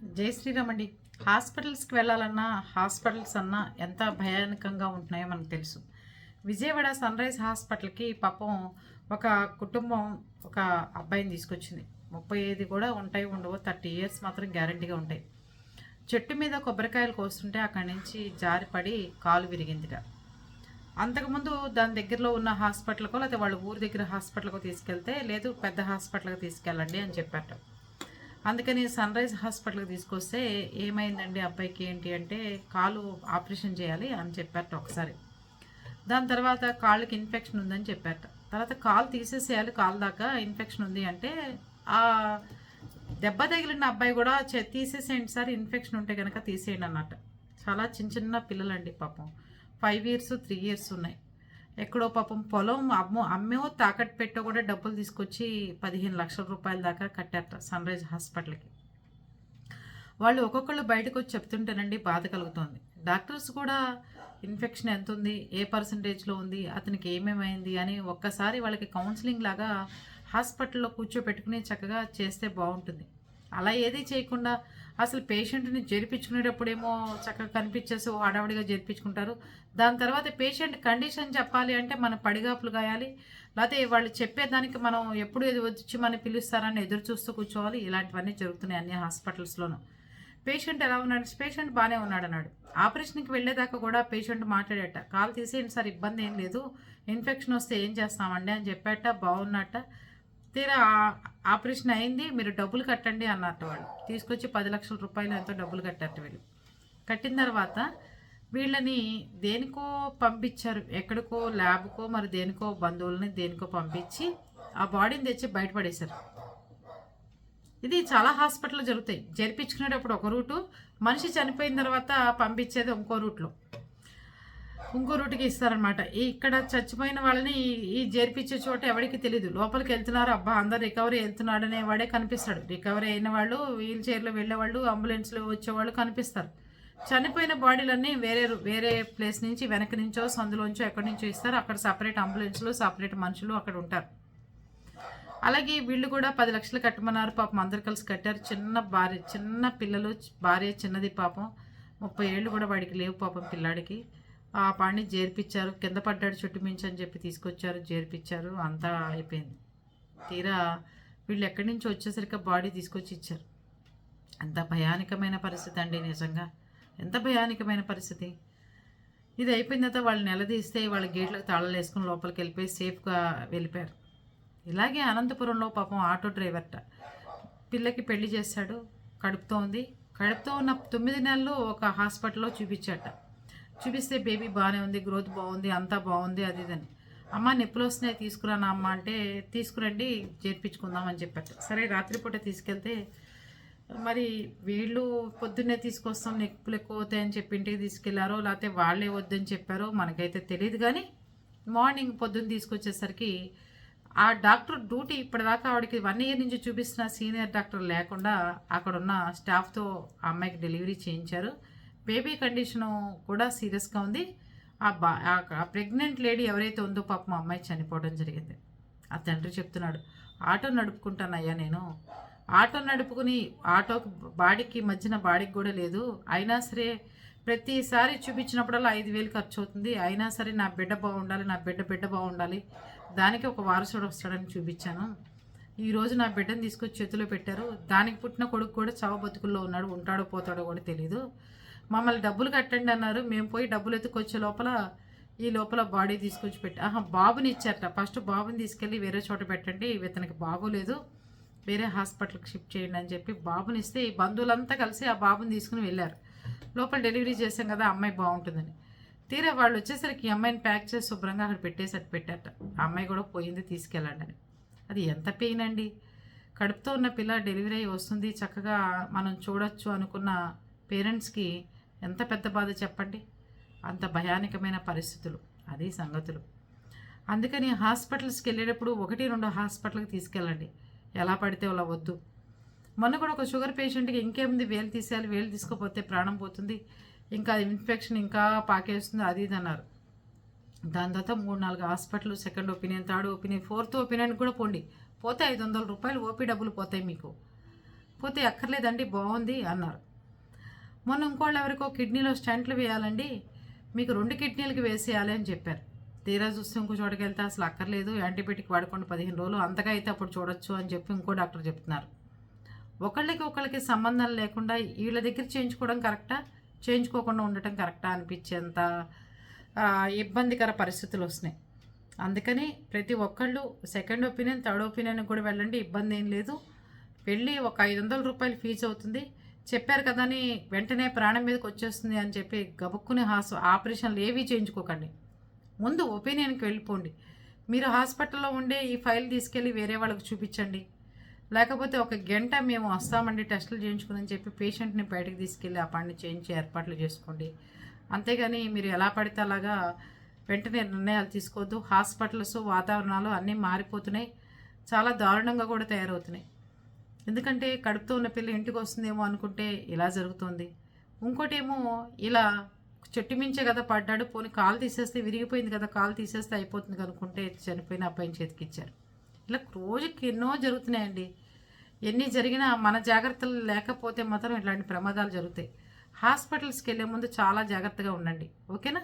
జై శ్రీరామ్ అండి. హాస్పిటల్స్కి వెళ్ళాలన్నా హాస్పిటల్స్ అన్నా ఎంత భయానకంగా ఉంటున్నాయో మనకు తెలుసు. విజయవాడ సన్ రైజ్ హాస్పిటల్కి పాపం ఒక కుటుంబం ఒక అబ్బాయిని తీసుకొచ్చింది. ముప్పై ఐదు కూడా ఉంటాయి ఉండవు థర్టీ ఇయర్స్ మాత్రం గ్యారంటీగా ఉంటాయి. చెట్టు మీద కొబ్బరికాయలు కోస్తుంటే అక్కడి నుంచి జారిపడి కాలు విరిగిందిట. అంతకుముందు దాని దగ్గరలో ఉన్న హాస్పిటల్కో లేకపోతే వాళ్ళ ఊరి దగ్గర హాస్పిటల్కో తీసుకెళ్తే లేదు పెద్ద హాస్పిటల్కి తీసుకెళ్ళండి అని చెప్పారు అందుకని సన్ రైజ్ హాస్పిటల్కి తీసుకొస్తే ఏమైందండి అబ్బాయికి ఏంటి అంటే కాలు ఆపరేషన్ చేయాలి అని చెప్పారట ఒకసారి. దాని తర్వాత కాళ్ళకి ఇన్ఫెక్షన్ ఉందని చెప్పారట. తర్వాత కాలు తీసేసేయాలి కాలు దాకా ఇన్ఫెక్షన్ ఉంది అంటే ఆ దెబ్బ తగిలిన అబ్బాయి కూడా చె- తీసేసేయండి సార్ ఇన్ఫెక్షన్ ఉంటే కనుక తీసేయండి అన్నట్టు. చాలా చిన్న చిన్న పిల్లలండి పాపం. ఫైవ్ ఇయర్స్ త్రీ ఇయర్స్ ఉన్నాయి. ఎక్కడో పాపం పొలం అమ్మో అమ్మేమో తాకట్టు పెట్టో కూడా డబ్బులు తీసుకొచ్చి పదిహేను లక్షల రూపాయల దాకా కట్టారట సన్ రైజ్ హాస్పిటల్కి. వాళ్ళు ఒక్కొక్కళ్ళు బయటకు వచ్చి చెప్తుంటేనండి బాధ కలుగుతోంది. డాక్టర్స్ కూడా ఇన్ఫెక్షన్ ఎంత ఉంది ఏ పర్సంటేజ్లో ఉంది అతనికి ఏమేమైంది అని ఒక్కసారి వాళ్ళకి కౌన్సిలింగ్ లాగా హాస్పిటల్లో కూర్చోపెట్టుకుని చక్కగా చేస్తే బాగుంటుంది. అలా ఏది చేయకుండా అసలు పేషెంట్ని జరిపించుకునేటప్పుడేమో చక్కగా కనిపించేసి ఓ హడావుడిగా జరిపించుకుంటారు. దాని తర్వాత పేషెంట్ కండిషన్ చెప్పాలి అంటే మనం పడిగాపులు గాయాలి. లేకపోతే వాళ్ళు చెప్పేదానికి మనం ఎప్పుడు ఇది వచ్చి మనం పిలుస్తారని ఎదురు చూస్తూ కూర్చోవాలి. ఇలాంటివన్నీ జరుగుతున్నాయి అన్ని హాస్పిటల్స్లోనూ. పేషెంట్ ఎలా ఉన్నాడు? పేషెంట్ బాగానే ఉన్నాడు అన్నాడు ఆపరేషన్కి వెళ్ళేదాకా కూడా పేషెంట్ మాట్లాడేట. కాలు తీసేయండి సార్ ఇబ్బంది ఏం లేదు. ఇన్ఫెక్షన్ వస్తే ఏం చేస్తామండి అని చెప్పాట బాగున్నట్ట. తీరా ఆపరేషన్ అయింది మీరు డబ్బులు కట్టండి అన్నట్టు వాళ్ళు. తీసుకొచ్చి పది లక్షల రూపాయలు ఎంతో డబ్బులు కట్టారు వీళ్ళు. కట్టిన తర్వాత వీళ్ళని దేనికో పంపించారు ఎక్కడికో ల్యాబ్కో మరి దేనికో బంధువులని దేనికో పంపించి ఆ బాడీని తెచ్చి బయటపడేశారు. ఇది చాలా హాస్పిటల్లో జరుగుతాయి. జరిపించుకునేటప్పుడు ఒక రూటు మనిషి చనిపోయిన తర్వాత పంపించేది ఇంకో రూట్లో. ఇంకో రూటుకి ఇస్తారనమాట ఈ ఇక్కడ చచ్చిపోయిన వాళ్ళని ఈ- ఈ చేర్పించే చోట ఎవరికి తెలియదు లోపలికి వెళ్తున్నారు అబ్బా అందరు రికవరీ వెళ్తున్నాడు అనే వాడే కనిపిస్తాడు. రికవరీ అయిన వాళ్ళు వీల్ చైర్లో వెళ్ళేవాళ్ళు అంబులెన్స్లో వచ్చేవాళ్ళు కనిపిస్తారు. చనిపోయిన బాడీలన్నీ వేరే వేరే ప్లేస్ నుంచి వెనక నుంచో సందులోంచో ఎక్కడి నుంచో ఇస్తారు. అక్కడ సపరేట్ అంబులెన్స్లు సపరేట్ మనుషులు అక్కడ ఉంటారు. అలాగే వీళ్ళు కూడా పది లక్షలు కట్టమన్నారు. పాపం అందరు కలిసి కట్టారు. చిన్న భార్య చిన్న పిల్లలు భార్య చిన్నది పాపం. ముప్పై ఏళ్ళు కూడా వాడికి లేవు పాపం పిల్లాడికి. ఆ పాడిని చేర్పించారు కింద పడ్డాడు చుట్టుమించి అని చెప్పి తీసుకొచ్చారు. చేర్పించారు అంతా అయిపోయింది. తీరా వీళ్ళు ఎక్కడి నుంచి వచ్చేసరికి బాడీ తీసుకొచ్చి ఇచ్చారు. అంత భయానకమైన పరిస్థితి అండి నిజంగా. ఎంత భయానకమైన పరిస్థితి. ఇది అయిపోయిన తర్వాత వాళ్ళు నిలదీస్తే వాళ్ళ గేట్లకు తాళాలు వేసుకుని లోపలికి వెళ్ళిపోయి సేఫ్గా వెళ్ళిపోయారు. ఇలాగే అనంతపురంలో పాపం ఆటో డ్రైవర్ట. పిల్లకి పెళ్ళి చేశాడు. కడుపుతో ఉంది కడుపుతో ఉన్న తొమ్మిది నెలలు ఒక హాస్పిటల్లో చూపించాట చూపిస్తే బేబీ బాగానే ఉంది గ్రోత్ బాగుంది అంతా బాగుంది అది ఇదని అమ్మ నొప్పులు వస్తున్నాయి తీసుకురానా అమ్మ అంటే తీసుకురండి చేర్పించుకుందాం అని చెప్పారు. సరే రాత్రిపూట తీసుకెళ్తే మరి వీళ్ళు పొద్దున్నే తీసుకొస్తాం నొప్పులు ఎక్కువ అవుతాయని చెప్పి ఇంటికి తీసుకెళ్ళారో లేకపోతే వాళ్ళే వద్దని చెప్పారో మనకైతే తెలియదు కానీ మార్నింగ్ పొద్దున్న తీసుకొచ్చేసరికి ఆ డాక్టర్ డ్యూటీ ఇప్పటిదాకా ఆవిడకి వన్ ఇయర్ నుంచి చూపిస్తున్న సీనియర్ డాక్టర్ లేకుండా అక్కడ ఉన్న స్టాఫ్తో ఆ అమ్మాయికి డెలివరీ చేయించారు. బేబీ కండిషను కూడా సీరియస్గా ఉంది. ఆ బా ఆ ప్రెగ్నెంట్ లేడీ ఎవరైతే ఉందో పాపం మా అమ్మాయి చనిపోవడం జరిగింది. ఆ తండ్రి చెప్తున్నాడు ఆటో నడుపుకుంటానయ్యా నేను. ఆటో నడుపుకుని ఆటోకి బాడీకి మధ్యన బాడీకి కూడా లేదు. అయినా సరే ప్రతిసారి చూపించినప్పుడల్లా ఐదు వేలు ఖర్చు అవుతుంది. అయినా సరే నా బిడ్డ బాగుండాలి నా బిడ్డ బిడ్డ బాగుండాలి. దానికి ఒక వారసుడు వస్తాడని చూపించాను. ఈరోజు నా బిడ్డను తీసుకొచ్చి చేతిలో పెట్టారు. దానికి పుట్టిన కొడుకు కూడా చావ బతుకుల్లో ఉన్నాడు ఉంటాడో పోతాడో కూడా తెలియదు మమ్మల్ని డబ్బులు కట్టండి అన్నారు. మేము పోయి డబ్బులు ఎత్తుకొచ్చే లోపల ఈ లోపల బాడీ తీసుకొచ్చి పెట్టి. ఆహా బాబుని ఇచ్చారట. ఫస్ట్ బాబుని తీసుకెళ్ళి వేరే చోట పెట్టండి. ఇతనికి బాగోలేదు వేరే హాస్పిటల్కి షిఫ్ట్ చేయండి అని చెప్పి బాబుని ఇస్తే ఈ బంధువులంతా కలిసి ఆ బాబుని తీసుకుని వెళ్ళారు. లోపల డెలివరీ చేసాం కదా అమ్మాయి బాగుంటుందని. తీరా వాళ్ళు వచ్చేసరికి ఈ అమ్మాయిని ప్యాక్ చేసి శుభ్రంగా అక్కడ పెట్టేసి అటు పెట్టారట. ఆ అమ్మాయి కూడా పోయింది తీసుకెళ్ళండి అని అది ఎంత పెయిన్ అండి? కడుపుతో ఉన్న పిల్ల డెలివరీ అయ్యి వస్తుంది. చక్కగా మనం చూడొచ్చు అనుకున్న పేరెంట్స్కి ఎంత పెద్ద బాధ చెప్పండి? అంత భయానకమైన పరిస్థితులు అదే సంగతులు. అందుకని హాస్పిటల్స్కి వెళ్ళేటప్పుడు ఒకటి రెండు హాస్పిటల్కి తీసుకెళ్ళండి. ఎలా పడితే అలా వద్దు. మొన్న కూడా ఒక షుగర్ పేషెంట్కి ఇంకేముంది? వేలు తీసేయాలి వేలు తీసుకోపోతే ప్రాణం పోతుంది. ఇంకా ఇన్ఫెక్షన్ ఇంకా పాకేస్తుంది అది ఇది అన్నారు. దాని తర్వాత మూడు నాలుగు hospital second opinion third opinion fourth opinion కూడా పోండి. పోతే ఐదు వందల రూపాయలు ఓపీ డబ్బులు పోతాయి మీకు. పోతే అక్కర్లేదండి బాగుంది అన్నారు. మొన్న ఇంకోళ్ళు ఎవరికో కిడ్నీలో స్టంట్లు వేయాలండి మీకు రెండు కిడ్నీలకి వేసేయాలి అని చెప్పారు. తీరా చూస్తే ఇంకో చోటకి వెళ్తే అసలు అక్కర్లేదు యాంటీబయాటిక్ వాడుకోండి పదిహేను రోజులు అంతగా అయితే అప్పుడు చూడొచ్చు అని చెప్పి ఇంకో డాక్టర్ చెప్తున్నారు. ఒకళ్ళకి ఒకళ్ళకి సంబంధం లేకుండా వీళ్ళ దగ్గర చేయించుకోవడం కరెక్టా? చేయించుకోకుండా ఉండటం కరెక్టా అనిపించేంత ఇబ్బందికర పరిస్థితులు వస్తున్నాయి. అందుకని ప్రతి ఒక్కళ్ళు సెకండ్ ఒపీనియన్ థర్డ్ ఒపీనియన్ కూడా వెళ్ళండి ఇబ్బంది ఏం లేదు. వెళ్ళి ఒక ఐదు వందల రూపాయలు ఫీజు అవుతుంది. చెప్పారు కదా అని వెంటనే ప్రాణం మీదకి వచ్చేస్తుంది అని చెప్పి గబుక్కుని హాస్ ఆపరేషన్లు ఏవి చేయించుకోకండి. ముందు ఒపీనియన్కి వెళ్ళిపోండి. మీరు హాస్పిటల్లో ఉండే ఈ ఫైల్ తీసుకెళ్ళి వేరే వాళ్ళకి చూపించండి. లేకపోతే ఒక గంట మేము వస్తామండి టెస్టులు చేయించుకుని చెప్పి పేషెంట్ని బయటకు తీసుకెళ్ళి ఆ పని చేయించి ఏర్పాట్లు చేసుకోండి. అంతేగాని మీరు ఎలా పడితే అలాగా వెంటనే నిర్ణయాలు తీసుకోవద్దు. హాస్పిటల్స్ వాతావరణాలు అన్నీ మారిపోతున్నాయి. చాలా దారుణంగా కూడా తయారవుతున్నాయి. ఎందుకంటే కడుపుతో ఉన్న పిల్ల ఇంటికి వస్తుందేమో అనుకుంటే ఇలా జరుగుతుంది. ఇంకోటేమో ఇలా చెట్టు మించే కదా పడ్డాడు పోనీ కాలు తీసేస్తే విరిగిపోయింది కదా కాలు తీసేస్తే అయిపోతుంది అనుకుంటే చనిపోయిన అబ్బాయిని చేతికి ఇచ్చారు. ఇలా రోజుకి ఎన్నో జరుగుతున్నాయండి. ఎన్ని జరిగినా మన జాగ్రత్తలు లేకపోతే మాత్రం ఇలాంటి ప్రమాదాలు జరుగుతాయి. హాస్పిటల్స్కి వెళ్ళే ముందు చాలా జాగ్రత్తగా ఉండండి. ఓకేనా?